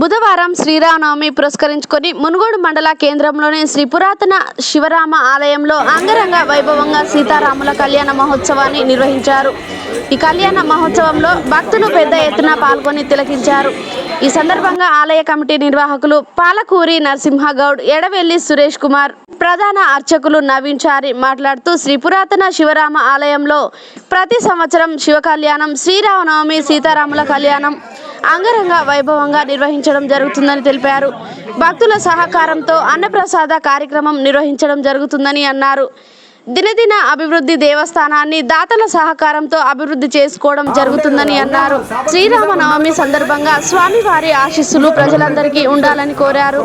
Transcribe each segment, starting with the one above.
బుధవారం శ్రీరామనవమి పురస్కరించుకొని మునుగోడు మండల కేంద్రంలోని శ్రీ పురాతన శివరామ ఆలయంలో అంగరంగ వైభవంగా సీతారాముల కళ్యాణ మహోత్సవాన్ని నిర్వహించారు. ఈ కళ్యాణ మహోత్సవంలో భక్తులు పెద్ద ఎత్తున పాల్గొని తిలకించారు. ఈ సందర్భంగా ఆలయ కమిటీ నిర్వాహకులు పాలకూరి నరసింహగౌడ్ ఎడవెల్లి సురేష్ కుమార్ ప్రధాన అర్చకులు నవీన్ చారి మాట్లాడుతూ శ్రీ పురాతన శివరామ ఆలయంలో ప్రతి సంవత్సరం శివ కళ్యాణం శ్రీరామనవమి సీతారాముల కళ్యాణం అంగరంగ వైభవంగా నిర్వహించడం జరుగుతుందని తెలిపారు. భక్తుల సహకారంతో అన్నప్రసాద కార్యక్రమం నిర్వహించడం జరుగుతుందని అన్నారు. దినదిన అభివృద్ధి దేవస్థానాన్ని దాతల సహకారంతో అభివృద్ధి చేసుకోవడం జరుగుతుందని అన్నారు. శ్రీరామనవమి సందర్భంగా స్వామివారి ఆశీస్సులు ప్రజలందరికీ ఉండాలని కోరారు.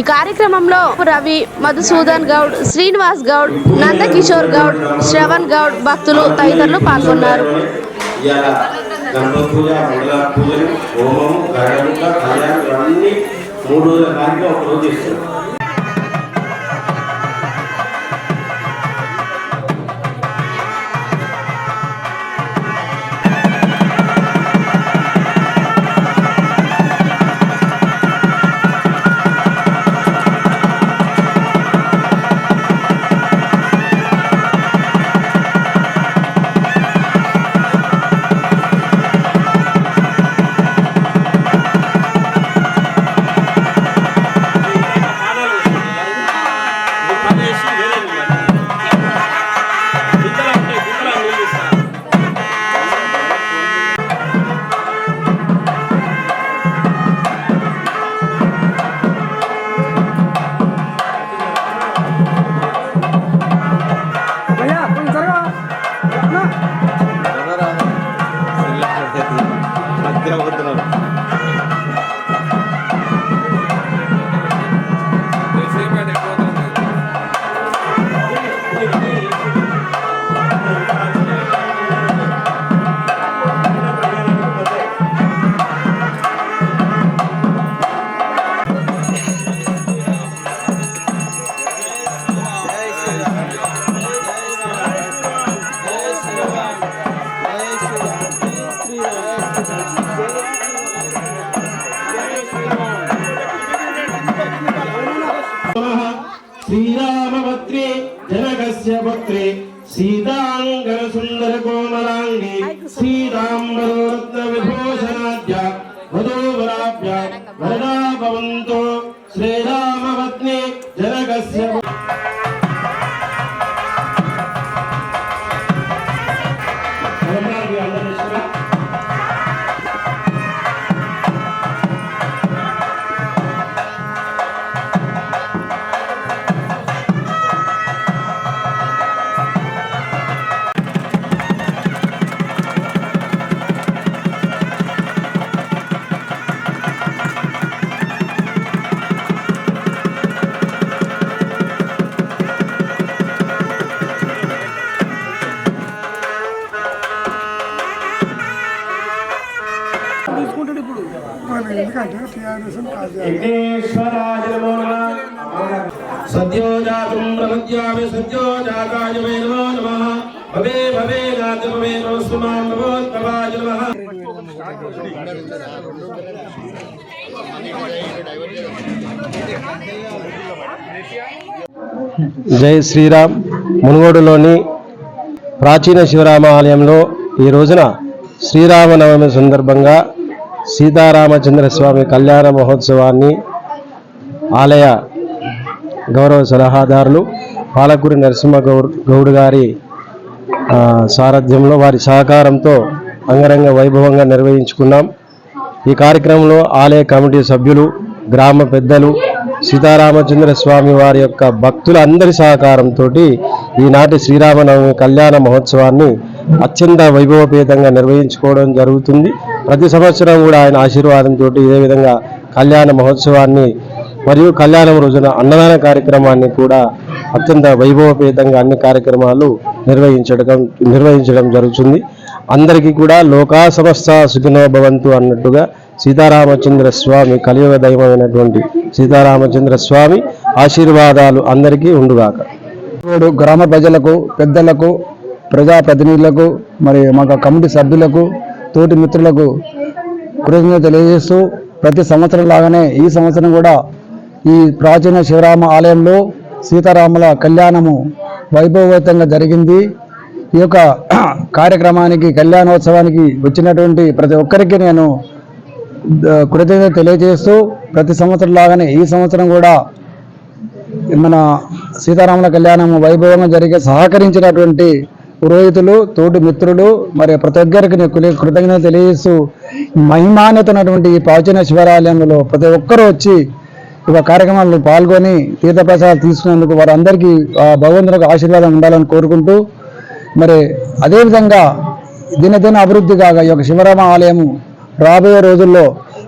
ఈ కార్యక్రమంలో రవి మధుసూదన్ గౌడ్ శ్రీనివాస్ గౌడ్ నందకిషోర్ గౌడ్ శ్రవణ్ గౌడ్ భక్తులు తదితరులు పాల్గొన్నారు. మూడు రోజుల కార్యక్రమం ఒక రోజు శ్రీరామభద్రే వధూవరాభ్య వరదా ఎందుకంటే టీఆర్ఎస్ మే నమో నమః భవే భవే భవే మాం నమః జై శ్రీరామ్. మునుగోడులోని ప్రాచీన శివరామ ఆలయంలో ఈ రోజున శ్రీరామనవమి సందర్భంగా సీతారామచంద్ర స్వామి కళ్యాణ మహోత్సవాన్ని ఆలయ గౌరవ సలహాదారులు పాలకూరి నరసింహ గౌడ్ గారి సారథ్యంలో వారి సహకారంతో అంగరంగ వైభవంగా నిర్వహించుకున్నాం. ఈ కార్యక్రమంలో ఆలయ కమిటీ సభ్యులు గ్రామ పెద్దలు సీతారామచంద్ర స్వామి వారి యొక్క భక్తుల అందరి సహకారంతో ఈనాటి శ్రీరామనవమి కళ్యాణ మహోత్సవాన్ని అత్యంత వైభవపేతంగా నిర్వహించుకోవడం జరుగుతుంది. ప్రతి సంవత్సరం కూడా ఆయన ఆశీర్వాదంతో ఇదే విధంగా కళ్యాణ మహోత్సవాన్ని మరియు కళ్యాణం రోజున అన్నదాన కార్యక్రమాన్ని కూడా అత్యంత వైభవపేతంగా అన్ని కార్యక్రమాలు నిర్వహించడం నిర్వహించడం జరుగుతుంది. అందరికీ కూడా లోకా సమస్త సుఖినో భవంతు అన్నట్టుగా సీతారామచంద్ర స్వామి కలియుగ దైవమైనటువంటి సీతారామచంద్ర స్వామి ఆశీర్వాదాలు అందరికీ ఉండుగాక. ఇప్పుడు గ్రామ ప్రజలకు పెద్దలకు ప్రజాప్రతినిధులకు మరి మాకు కమిటీ సభ్యులకు తోటి మిత్రులకు కృతజ్ఞత తెలియజేస్తూ ప్రతి సంవత్సరం లాగానే ఈ సంవత్సరం కూడా ఈ ప్రాచీన శివరామ ఆలయంలో సీతారాముల కళ్యాణము వైభవోతంగా జరిగింది. ఈ యొక్క కార్యక్రమానికి కళ్యాణోత్సవానికి వచ్చినటువంటి ప్రతి ఒక్కరికి నేను కృతజ్ఞత తెలియజేస్తూ ప్రతి సంవత్సరం లాగానే ఈ సంవత్సరం కూడా మన సీతారాముల కళ్యాణం వైభవంగా జరిగే సహకరించినటువంటి పురోహితులు తోటి మిత్రులు మరి ప్రతి ఒక్కరికి నేను కృతజ్ఞత తెలియజేస్తూ మహిమాన్యతనటువంటి ఈ ప్రాచీన శివాలయంలో ప్రతి ఒక్కరూ వచ్చి ఒక కార్యక్రమాల్లో పాల్గొని తీర్థప్రసాదాలు తీసుకున్నందుకు వారందరికీ భగవంతునికి ఆశీర్వాదం ఉండాలని కోరుకుంటూ మరి అదేవిధంగా దినదిన అభివృద్ధి కాగా ఈ యొక్క శివరామ ఆలయము రాబోయే రోజుల్లో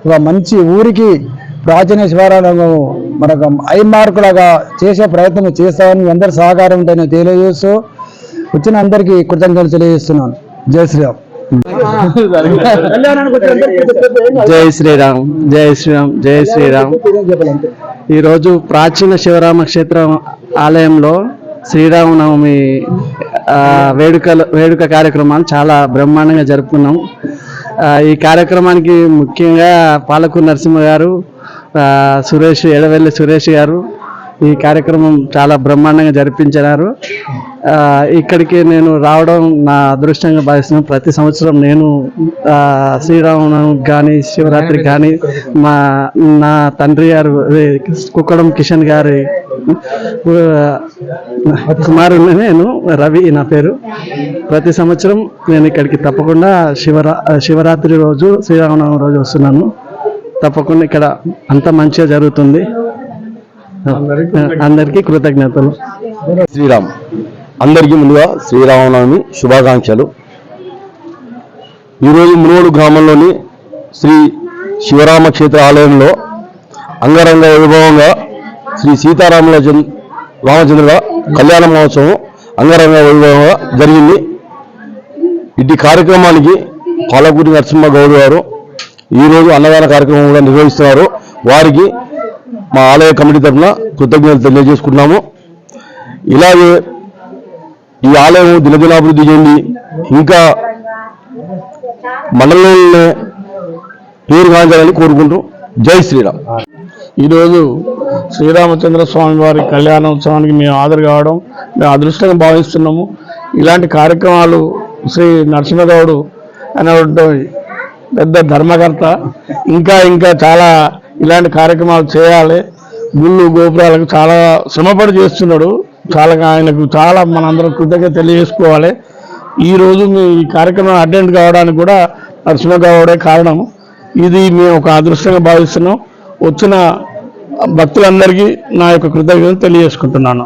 ఒక మంచి ఊరికి ప్రాచీన శివాలయము మనకు ఐ మార్కులాగా చేసే ప్రయత్నం చేస్తామని అందరి సహకారం ఉందని తెలియజేస్తూ వచ్చిన అందరికీ కృతజ్ఞతలు తెలియజేస్తున్నాను. జై శ్రీరామ్. జై శ్రీరామ్ జై శ్రీరామ్ జై శ్రీరామ్. ఈరోజు ప్రాచీన శివరామ క్షేత్రం ఆలయంలో శ్రీరామనవమి వేడుకలు వేడుక కార్యక్రమాలు చాలా బ్రహ్మాండంగా జరుపుకున్నాం. ఈ కార్యక్రమానికి ముఖ్యంగా పాలకు నరసింహ గారు సురేష్ ఎడవెల్లి సురేష్ గారు ఈ కార్యక్రమం చాలా బ్రహ్మాండంగా జరిపించారు. ఇక్కడికి నేను రావడం నా అదృష్టంగా భావిస్తున్నాను. ప్రతి సంవత్సరం నేను శ్రీరామనవమి శ్రీరామనవమికి కానీ శివరాత్రికి కానీ మా నా తండ్రి గారు కుక్కడం కిషన్ గారి కుమారుని నేను రవి నా పేరు. ప్రతి సంవత్సరం నేను ఇక్కడికి తప్పకుండా శివరా శివరాత్రి రోజు శ్రీరామనవమి రోజు వస్తున్నాను. తప్పకుండా ఇక్కడ అంత మంచిగా జరుగుతుంది. అందరికీ కృతజ్ఞతలు. శ్రీరామ్ అందరికీ ముందుగా శ్రీరామనవమి శుభాకాంక్షలు. ఈరోజు మునుగోడు గ్రామంలోని శ్రీ శివరామ క్షేత్ర ఆలయంలో అంగరంగ వైభవంగా శ్రీ సీతారాముల రామచంద్రుల కళ్యాణ మహోత్సవం అంగరంగ వైభవంగా జరిగింది. ఇటు కార్యక్రమానికి పాలకూరి నరసింహ గౌడ్ గారు ఈరోజు అన్నదాన కార్యక్రమం కూడా నిర్వహిస్తున్నారు. వారికి మా ఆలయ కమిటీ తరఫున కృతజ్ఞతలు తెలియజేసుకున్నాము ఇలాగే ఈ ఆలయం దినదినాభివృద్ధి చెంది ఇంకా మండలంలోనే పేరు కాంచాలని కోరుకుంటూ జై శ్రీరామ్. ఈరోజు శ్రీరామచంద్ర స్వామి వారి కళ్యాణోత్సవానికి మేము హాజరు కావడం మేము అదృష్టంగా భావిస్తున్నాము. ఇలాంటి కార్యక్రమాలు శ్రీ నరసింహగౌడు అనేటువంటి పెద్ద ధర్మకర్త ఇంకా ఇంకా చాలా ఇలాంటి కార్యక్రమాలు చేయాలి. గుళ్ళు గోపురాలకు చాలా శ్రమపడి చేస్తున్నాడు. చాలా ఆయనకు చాలా మనందరం కృతజ్ఞత తెలియజేసుకోవాలి. ఈ రోజు మీ ఈ కార్యక్రమం అటెండ్ కావడానికి కూడా నరసింహగౌడే కారణం. ఇది మేము ఒక అదృష్టంగా భావిస్తున్నాం. వచ్చిన భక్తులందరికీ నా యొక్క కృతజ్ఞతను తెలియజేసుకుంటున్నాను.